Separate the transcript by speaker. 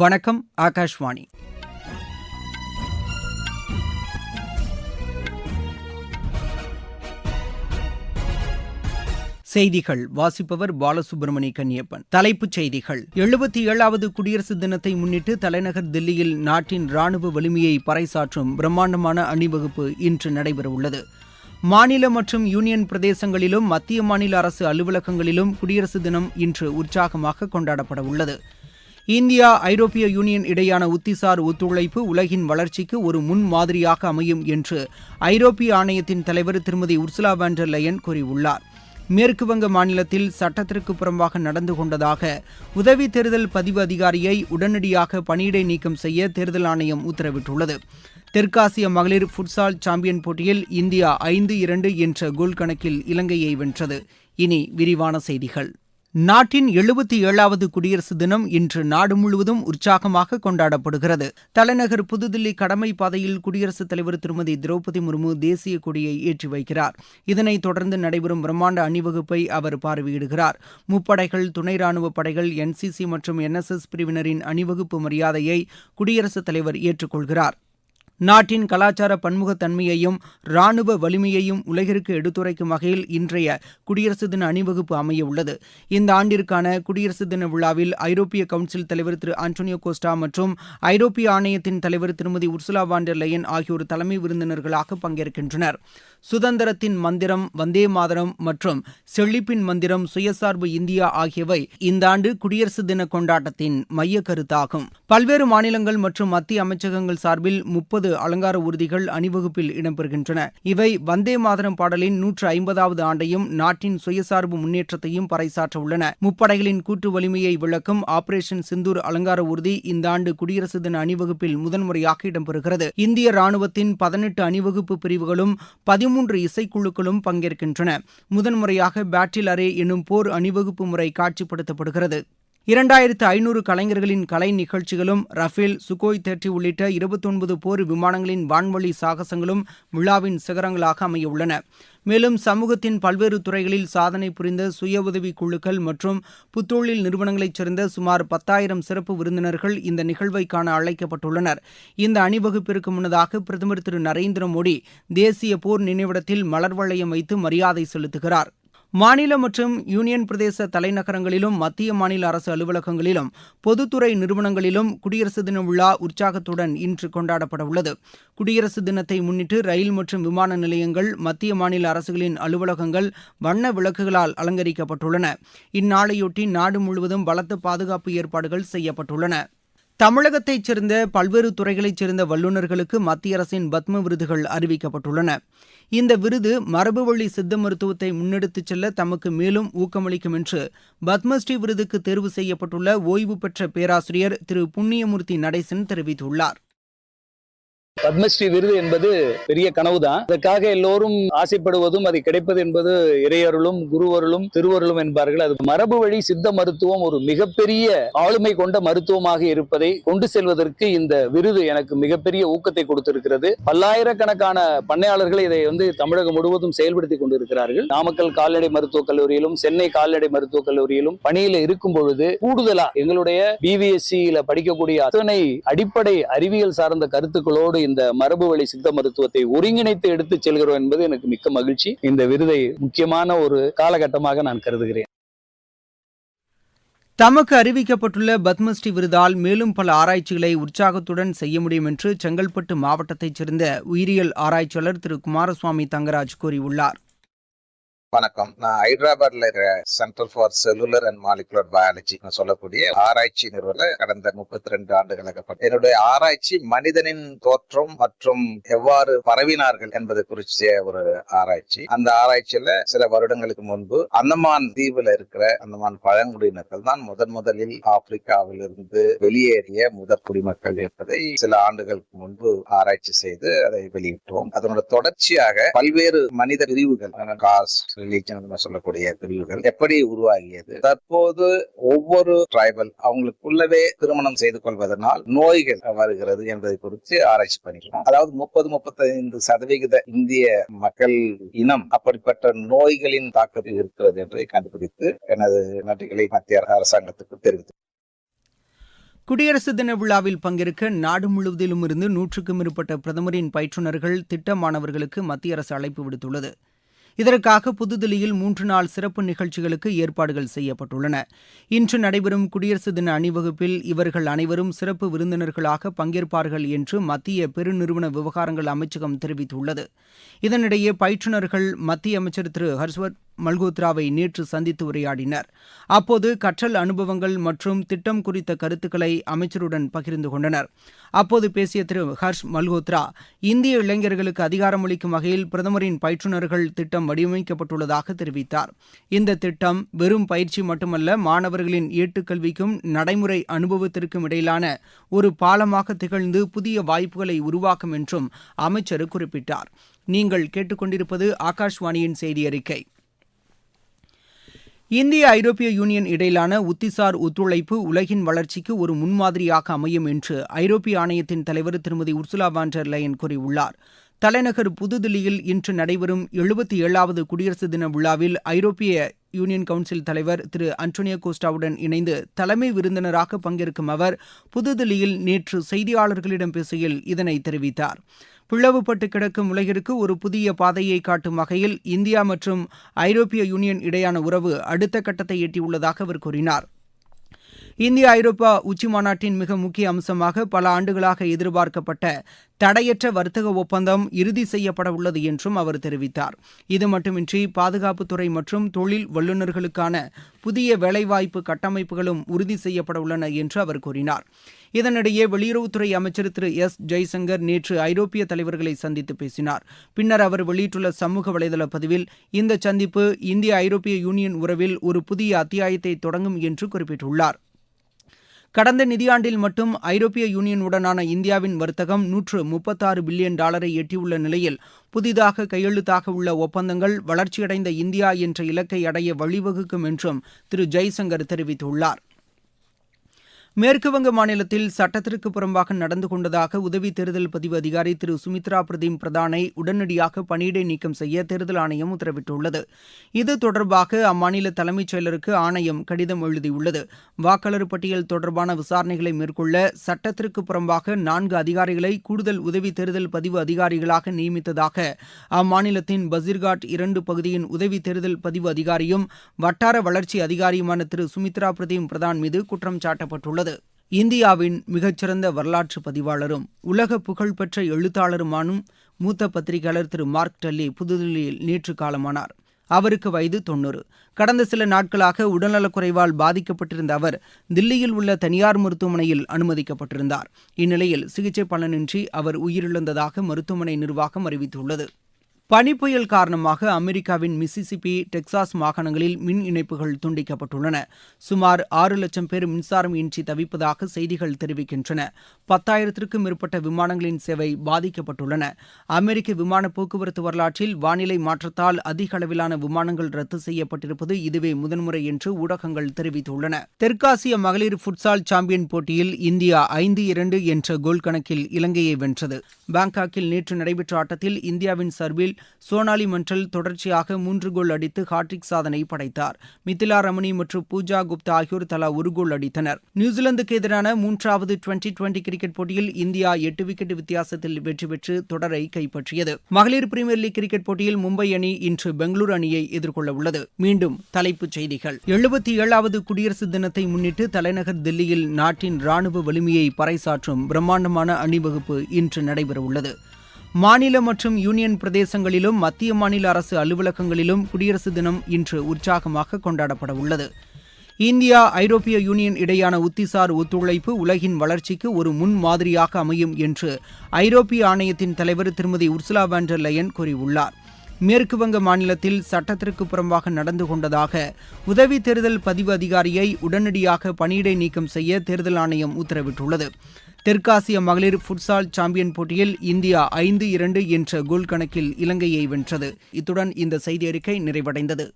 Speaker 1: வணக்கம் ஆகாஷ்வாணி செய்திகள் வாசிப்பவர் பாலசுப்ரமணி கன்னியப்பன் தலைப்புச் செய்திகள் எழுபத்தி ஏழாவது குடியரசு தினத்தை முன்னிட்டு தலைநகர் தில்லியில் நாட்டின் ராணுவ வலிமையை பறைசாற்றும் பிரம்மாண்டமான அணிவகுப்பு இன்று நடைபெறவுள்ளது மாநில மற்றும் யூனியன் பிரதேசங்களிலும் மத்திய மாநில அரசு அலுவலகங்களிலும் குடியரசு தினம் இன்று உற்சாகமாக கொண்டாடப்பட உள்ளது இந்தியா ஐரோப்பிய யூனியன் இடையான உத்திசார் ஒத்துழைப்பு உலகின் வளர்ச்சிக்கு ஒரு முன்மாதிரியாக அமையும் என்று ஐரோப்பிய ஆணையத்தின் தலைவர் திருமதி உர்சுலா வேண்டர் லயன் கூறியுள்ளார் மேற்குவங்க மாநிலத்தில் சட்டத்திற்கு புறம்பாக நடந்து கொண்டதாக உதவி தேர்தல் பதிவு அதிகாரியை உடனடியாக பணியிடை நீக்கம் செய்ய தேர்தல் ஆணையம் உத்தரவிட்டுள்ளது தெற்காசிய மகளிர் ஃபுட்சால் சாம்பியன் போட்டியில் இந்தியா ஐந்து இரண்டு என்ற கோல் கணக்கில் இலங்கையை வென்றது இனி விரிவான செய்திகள் நாட்டின் எழுபத்தி ஏழாவது குடியரசு தினம் இன்று நாடு முழுவதும் உற்சாகமாக கொண்டாடப்படுகிறது தலைநகர் புதுதில்லி கடமை பாதையில் குடியரசுத் தலைவர் திருமதி திரௌபதி முர்மு தேசிய கொடியை ஏற்றி வைக்கிறார் இதனைத் தொடர்ந்து நடைபெறும் பிரம்மாண்ட அணிவகுப்பை அவர் பார்வையிடுகிறார் முப்படைகள் துணை ராணுவப் படைகள் என்சிசி மற்றும் என்எஸ்எஸ் பிரிவினரின் அணிவகுப்பு மரியாதையை குடியரசுத் தலைவர் ஏற்றுக்கொள்கிறார் நாட்டின் கலாச்சார பன்முகத்தன்மையையும் ராணுவ வலிமையையும் உலகிற்கு எடுத்துரைக்கும் வகையில் இன்றைய குடியரசு தின அணிவகுப்பு அமைய உள்ளது இந்த ஆண்டிற்கான குடியரசு தின விழாவில் ஐரோப்பிய கவுன்சில் தலைவர் திரு ஆண்டோனியோ கோஸ்டா மற்றும் ஐரோப்பிய ஆணையத்தின் தலைவர் திருமதி உர்சுலா வாண்டர் லயன் ஆகியோர் தலைமை விருந்தினர்களாக பங்கேற்கின்றனர் சுதந்திரத்தின் மந்திரம் வந்தே மாதரம் மற்றும் செழிப்பின் மந்திரம் சுயசார்பு இந்தியா ஆகியவை இந்த ஆண்டு குடியரசு தின கொண்டாட்டத்தின் மைய கருத்தாகும் பல்வேறு மாநிலங்கள் மற்றும் மத்திய அமைச்சகங்கள் சார்பில் முப்பது ஐம்பது அலங்கார ஊர்திகள் அணிவகுப்பில் இடம்பெறுகின்றன இவை வந்தே மாதரம் பாடலின் நூற்று ஐம்பதாவது ஆண்டையும் நாட்டின் சுயசார்பு முன்னேற்றத்தையும் பறைசாற்ற உள்ளன முப்படைகளின் கூட்டு வலிமையை விளக்கும் ஆபரேஷன் சிந்தூர் அலங்கார ஊர்தி இந்த ஆண்டு குடியரசு தின அணிவகுப்பில் முதன்முறையாக இடம்பெறுகிறது இந்திய ராணுவத்தின் பதினெட்டு அணிவகுப்பு பிரிவுகளும் பதிமூன்று இசைக்குழுக்களும் பங்கேற்கின்றன முதன்முறையாக பேட்டில் அரே என்னும் போர் அணிவகுப்பு முறை காட்சிப்படுத்தப்படுகிறது இரண்டாயிரத்து ஐநூறு கலைஞர்களின் கலை நிகழ்ச்சிகளும் ரஃபேல் சுகோய் தேர்ட்டி உள்ளிட்ட இருபத்தொன்பது போர் விமானங்களின் வான்வழி சாகசங்களும் விழாவின் சிகரங்களாக அமையவுள்ளன மேலும் சமூகத்தின் பல்வேறு துறைகளில் சாதனை புரிந்த சுய உதவி குழுக்கள் மற்றும் புத்தொழில் நிறுவனங்களைச் சேர்ந்த சுமார் பத்தாயிரம் சிறப்பு விருந்தினர்கள் இந்த நிகழ்வை காண அழைக்கப்பட்டுள்ளனர் இந்த அணிவகுப்பிற்கு முன்னதாக பிரதமர் திரு நரேந்திர மோடி தேசிய போர் நினைவிடத்தில் மலர் வளையம் வைத்து மரியாதை செலுத்துகிறார் மாநில மற்றும் யூனியன் பிரதேச தலைநகரங்களிலும் மத்திய மாநில அரசு அலுவலகங்களிலும் பொதுத்துறை நிறுவனங்களிலும் குடியரசு தின விழா உற்சாகத்துடன் இன்று கொண்டாடப்படவுள்ளது குடியரசு தினத்தை முன்னிட்டு ரயில் மற்றும் விமான நிலையங்கள் மத்திய மாநில அரசுகளின் அலுவலகங்கள் வண்ண விளக்குகளால் அலங்கரிக்கப்பட்டுள்ளன இந்நாளையொட்டி நாடு முழுவதும் பலத்த பாதுகாப்பு ஏற்பாடுகள் செய்யப்பட்டுள்ளன தமிழகத்தைச் சேர்ந்த பல்வேறு துறைகளைச் சேர்ந்த வல்லுநர்களுக்கு மத்திய அரசின் பத்ம விருதுகள் அறிவிக்கப்பட்டுள்ளன இந்த விருது மரபுவழி சித்த மருத்துவத்தை முன்னெடுத்துச் செல்ல தமக்கு மேலும் ஊக்கமளிக்கும் என்று பத்மஸ்ரீ விருதுக்கு தேர்வு செய்யப்பட்டுள்ள ஓய்வு பெற்ற பேராசிரியர் திரு புண்ணியமூர்த்தி நடேசன் தெரிவித்துள்ளார்
Speaker 2: பத்மஸ்ரீ விருது என்பது பெரிய கனவு தான் அதற்காக எல்லோரும் ஆசைப்படுவதும் அது கிடைப்பது என்பது இறையருளும் குருவருளும் திருவருளும் என்பார்கள் அது மரபு வழி சித்த மருத்துவம் ஒரு மிகப்பெரிய ஆளுமை கொண்ட மருத்துவமாக இருப்பதை கொண்டு செல்வதற்கு இந்த விருது எனக்கு மிகப்பெரிய ஊக்கத்தை கொடுத்திருக்கிறது பல்லாயிரக்கணக்கான பண்ணையாளர்கள் இதை வந்து தமிழகம் முழுவதும் செயல்படுத்தி கொண்டிருக்கிறார்கள் நாமக்கல் கால்நடை மருத்துவக் கல்லூரியிலும் சென்னை கால்நடை மருத்துவக் கல்லூரியிலும் பணியில இருக்கும் பொழுது கூடுதலா எங்களுடைய பிவிஎஸ்சியில படிக்கக்கூடிய அத்தனை அடிப்படை அறிவியல் சார்ந்த கருத்துக்களோடு இந்த மரபு வழி சித்த மருத்துவத்தை ஒருங்கிணைத்து எடுத்து செல்கிறோம் என்பது எனக்கு மிக்க மகிழ்ச்சி இந்த விருதை முக்கியமான ஒரு காலகட்டமாக நான் கருதுகிறேன்
Speaker 1: தமக்கு அறிவிக்கப்பட்டுள்ள பத்மஸ்ரீ விருதால் மேலும் பல ஆராய்ச்சிகளை உற்சாகத்துடன் செய்ய முடியும் என்று செங்கல்பட்டு மாவட்டத்தைச் சேர்ந்த உயிரியல் ஆராய்ச்சியாளர் திரு குமாரசுவாமி தங்கராஜ் கூறியுள்ளார்
Speaker 3: வணக்கம் நான் ஹைதராபாத்ல இருக்கிற Centre for Cellular and Molecular Biology சொல்லக்கூடிய ஆராய்ச்சி நிறுவன கடந்த முப்பத்தி ரெண்டு ஆண்டுகளாக என்னுடைய ஆராய்ச்சி மனிதனின் தோற்றம் மற்றும் எவ்வாறு பரவினார்கள் என்பது குறிச்ச ஒரு ஆராய்ச்சி அந்த ஆராய்ச்சியில சில வருடங்களுக்கு முன்பு அந்தமான் தீவுல இருக்கிற அந்தமான் பழங்குடியினர்கள் தான் முதன் முதலில் ஆப்பிரிக்காவிலிருந்து வெளியேறிய முதற் குடிமக்கள் என்பதை சில ஆண்டுகளுக்கு முன்பு ஆராய்ச்சி செய்து அதை வெளியிட்டோம் அதனோட தொடர்ச்சியாக பல்வேறு மனித பிரிவுகள் காஸ்ட் ரிலீஜன் சொல்லக்கூடிய பிரிவுகள் எப்படி உருவாகியது தற்போது ஒவ்வொரு டிரைபல் அவங்களுக்குள்ளவே திருமணம் செய்து கொள்வதனால் நோய்கள் வருகிறது என்பதை குறித்து ஆராய்ச்சி பண்ணிக்கலாம் அதாவது முப்பது முப்பத்தைந்து சதவிகித இந்திய மக்கள் இனம் அப்படிப்பட்ட நோய்களின் தாக்கத்தில் இருக்கிறது என்பதை கண்டுபிடித்து எனது நன்றிகளை மத்திய அரசாங்கத்துக்கு தெரிவித்து
Speaker 1: குடியரசு தின விழாவில் பங்கேற்க நாடு முழுவதிலும் இருந்து நூற்றுக்கும் மேற்பட்ட பிரதமரின் பயிற்றுநர்கள் திட்ட மாணவர்களுக்கு மத்திய அரசு அழைப்பு விடுத்துள்ளது இதற்காக புதுதில்லியில் மூன்று நாள் சிறப்பு நிகழ்ச்சிகளுக்கு ஏற்பாடுகள் செய்யப்பட்டுள்ளன இன்று நடைபெறும் குடியரசு தின அணிவகுப்பில் இவர்கள் அனைவரும் சிறப்பு விருந்தினர்களாக பங்கேற்பார்கள் என்று மத்திய பெருநிறுவன விவகாரங்கள் அமைச்சகம் தெரிவித்துள்ளது இதனிடையே பயிற்றுநர்கள் மத்திய அமைச்சர் திரு ஹர்ஷ்வர் மல்கோத்ராவை நேற்று சந்தித்து உரையாடினர் அப்போது கற்றல் அனுபவங்கள் மற்றும் திட்டம் குறித்த கருத்துக்களை அமைச்சருடன் பகிர்ந்து கொண்டனர் அப்போது பேசிய திரு ஹர்ஷ் மல்கோத்ரா இந்திய இளைஞர்களுக்கு அதிகாரமளிக்கும் வகையில் பிரதமரின் பயிற்றுநர்கள் திட்டம் வடிவமைக்கப்பட்டுள்ளதாக தெரிவித்தார் இந்த திட்டம் வெறும் பயிற்சி மட்டுமல்ல மாணவர்களின் ஏட்டுக்கல்விக்கும் நடைமுறை அனுபவத்திற்கும் இடையிலான ஒரு பாலமாக திகழ்ந்து புதிய வாய்ப்புகளை உருவாக்கும் என்றும் அமைச்சர் குறிப்பிட்டார் நீங்கள் கேட்டுக்கொண்டிருப்பது ஆகாஷ்வாணியின் செய்தி அறிக்கை இந்திய ஐரோப்பிய யூனியன் இடையிலான உத்திசார் ஒத்துழைப்பு உலகின் வளர்ச்சிக்கு ஒரு முன்மாதிரியாக அமையும் என்று ஐரோப்பிய ஆணையத்தின் தலைவர் திருமதி உர்சுலா வான்டர் லயன் கூறியுள்ளார் தலைநகர் புதுதில்லியில் இன்று நடைபெறும் எழுபத்தி ஏழாவது குடியரசு தின விழாவில் ஐரோப்பிய யூனியன் கவுன்சில் தலைவர் திரு அன்டோனியோ கோஸ்டாவுடன் இணைந்து தலைமை விருந்தினராக பங்கேற்கும் அவர் புதுதில்லியில் நேற்று செய்தியாளர்களிடம் பேசுகையில் இதனை தெரிவித்தார் பிளவுபட்டு கிடக்கும் உலகிற்கு ஒரு புதிய பாதையை காட்டும் வகையில் இந்தியா மற்றும் ஐரோப்பிய யூனியன் இடையான உறவு அடுத்த கட்டத்தை எட்டியுள்ளதாக அவர் கூறினார் இந்தியா ஐரோப்பா உச்சி மாநாட்டின் மிக முக்கிய அம்சமாக பல ஆண்டுகளாக எதிர்பார்க்கப்பட்ட தடையற்ற வர்த்தக ஒப்பந்தம் இறுதி செய்யப்பட உள்ளது என்றும் அவர் தெரிவித்தார் இது மட்டுமின்றி பாதுகாப்புத்துறை மற்றும் தொழில் வல்லுநர்களுக்கான புதிய வேலைவாய்ப்பு கட்டமைப்புகளும் உறுதி செய்யப்பட உள்ளன என்று அவர் கூறினார் இதனிடையே வெளியுறவுத்துறை அமைச்சர் திரு எஸ் ஜெய்சங்கர் நேற்று ஐரோப்பிய தலைவர்களை சந்தித்து பேசினார் பின்னர் அவர் வெளியிட்டுள்ள சமூக வலைதள பதிவில் இந்த சந்திப்பு இந்திய ஐரோப்பிய யூனியன் உறவில் ஒரு புதிய அத்தியாயத்தை தொடங்கும் என்று குறிப்பிட்டுள்ளார் கடந்த நிதியாண்டில் மட்டும் ஐரோப்பிய யூனியனுடனான இந்தியாவின் வர்த்தகம் நூற்று முப்பத்தாறு பில்லியன் டாலரை எட்டியுள்ள நிலையில் புதிதாக கையெழுத்தாக உள்ள ஒப்பந்தங்கள் வளர்ச்சியடைந்த இந்தியா என்ற இலக்கை அடைய வழிவகுக்கும் என்றும் திரு ஜெய்சங்கர் தெரிவித்துள்ளாா் மேற்குவங்க மாநிலத்தில் சட்டத்திற்கு புறம்பாக நடந்து கொண்டதாக உதவி தேர்தல் பதிவு அதிகாரி திரு சுமித்ரா பிரதீம் பிரதானை உடனடியாக பணியிடை நீக்கம் செய்ய தேர்தல் ஆணையம் உத்தரவிட்டுள்ளது இது தொடர்பாக அம்மாநில தலைமைச் செயலருக்கு ஆணையம் கடிதம் எழுதியுள்ளது வாக்காளர் பட்டியல் தொடர்பான விசாரணைகளை மேற்கொள்ள சட்டத்திற்கு புறம்பாக நான்கு அதிகாரிகளை கூடுதல் உதவி தேர்தல் பதிவு அதிகாரிகளாக நியமித்ததாக அம்மாநிலத்தின் பசிர்காட் இரண்டு பகுதியின் உதவி தேர்தல் பதிவு அதிகாரியும் வட்டார வளர்ச்சி அதிகாரியுமான திரு சுமித்ரா பிரதீம் பிரதான் மீது குற்றம் சாட்டப்பட்டுள்ளது வருகிறது இந்தியாவின் மிகச்சிறந்த வரலாற்று பதிவாளரும் உலக புகழ்பெற்ற எழுத்தாளருமானும் மூத்த பத்திரிகையாளர் திரு மார்க் டல்லி புதுதில்லியில் நேற்று காலமானார் அவருக்கு வயது தொன்னூறு கடந்த சில நாட்களாக உடல்நலக்குறைவால் பாதிக்கப்பட்டிருந்த அவர் தில்லியில் உள்ள தனியார் மருத்துவமனையில் அனுமதிக்கப்பட்டிருந்தார் இந்நிலையில் சிகிச்சை பலனின்றி அவர் உயிரிழந்ததாக மருத்துவமனை நிர்வாகம் அறிவித்துள்ளது பனிப்புயல் காரணமாக அமெரிக்காவின் மிசிசிபி டெக்சாஸ் மாகாணங்களில் மின் இணைப்புகள் துண்டிக்கப்பட்டுள்ளன சுமார் ஆறு லட்சம் பேர் மின்சாரம் இன்றி தவிப்பதாக செய்திகள் தெரிவிக்கின்றன பத்தாயிரத்திற்கும் மேற்பட்ட விமானங்களின் சேவை பாதிக்கப்பட்டுள்ளன அமெரிக்க விமான போக்குவரத்து வரலாற்றில் வானிலை மாற்றத்தால் அதிக அளவிலான விமானங்கள் ரத்து செய்யப்பட்டிருப்பது இதுவே முதன்முறை என்று ஊடகங்கள் தெரிவித்துள்ளன தெற்காசிய மகளிர் ஃபுட்சால் சாம்பியன் போட்டியில் இந்தியா ஐந்து இரண்டு என்ற கோல் கணக்கில் இலங்கையை வென்றது பாங்காக்கில் நேற்று நடைபெற்ற ஆட்டத்தில் இந்தியாவின் சர்வில் சோனாலி மன்றல் தொடர்ச்சியாக மூன்று கோல் அடித்து ஹாட்ரிக் சாதனை படைத்தார் மித்திலா ரமணி மற்றும் பூஜா குப்தா ஆகியோர் தலா ஒரு கோல் அடித்தனர் நியூசிலாந்துக்கு எதிரான மூன்றாவது டுவெண்டி டுவெண்டி கிரிக்கெட் போட்டியில் இந்தியா எட்டு விக்கெட் வித்தியாசத்தில் வெற்றி பெற்று தொடரை கைப்பற்றியது மகளிர் பிரீமியர் லீக் கிரிக்கெட் போட்டியில் மும்பை அணி இன்று பெங்களூரு அணியை எதிர்கொள்ள உள்ளது மீண்டும் தலைப்புச் செய்திகள் எழுபத்தி ஏழாவது குடியரசு தினத்தை முன்னிட்டு தலைநகர் தில்லியில் நாட்டின் ராணுவ வலிமையை பறைசாற்றும் பிரம்மாண்டமான அணிவகுப்பு இன்று நடைபெறவுள்ளது மாநில மற்றும் யூனியன் பிரதேசங்களிலும் மத்திய மாநில அரசு அலுவலகங்களிலும் குடியரசு தினம் இன்று உற்சாகமாக கொண்டாடப்பட உள்ளது இந்தியா ஐரோப்பிய யூனியன் இடையான உத்திசார் ஒத்துழைப்பு உலகின் வளர்ச்சிக்கு ஒரு முன்மாதிரியாக அமையும் என்று ஐரோப்பிய ஆணையத்தின் தலைவர் திருமதி உர்சுலா வாண்டர் லயன் கூறியுள்ளாா் மேற்குவங்க மாநிலத்தில் சட்டத்திற்கு புறம்பாக நடந்து கொண்டதாக உதவி தேர்தல் பதிவு அதிகாரியை உடனடியாக பணியிடை நீக்கம் செய்ய தேர்தல் ஆணையம் உத்தரவிட்டுள்ளது தெற்காசிய மகளிர் ஃபுட்சால் சாம்பியன் போட்டியில் இந்தியா ஐந்து இரண்டு என்ற கோல் கணக்கில் இலங்கையை வென்றது இத்துடன் இந்த செய்தி அறிக்கை நிறைவடைந்தது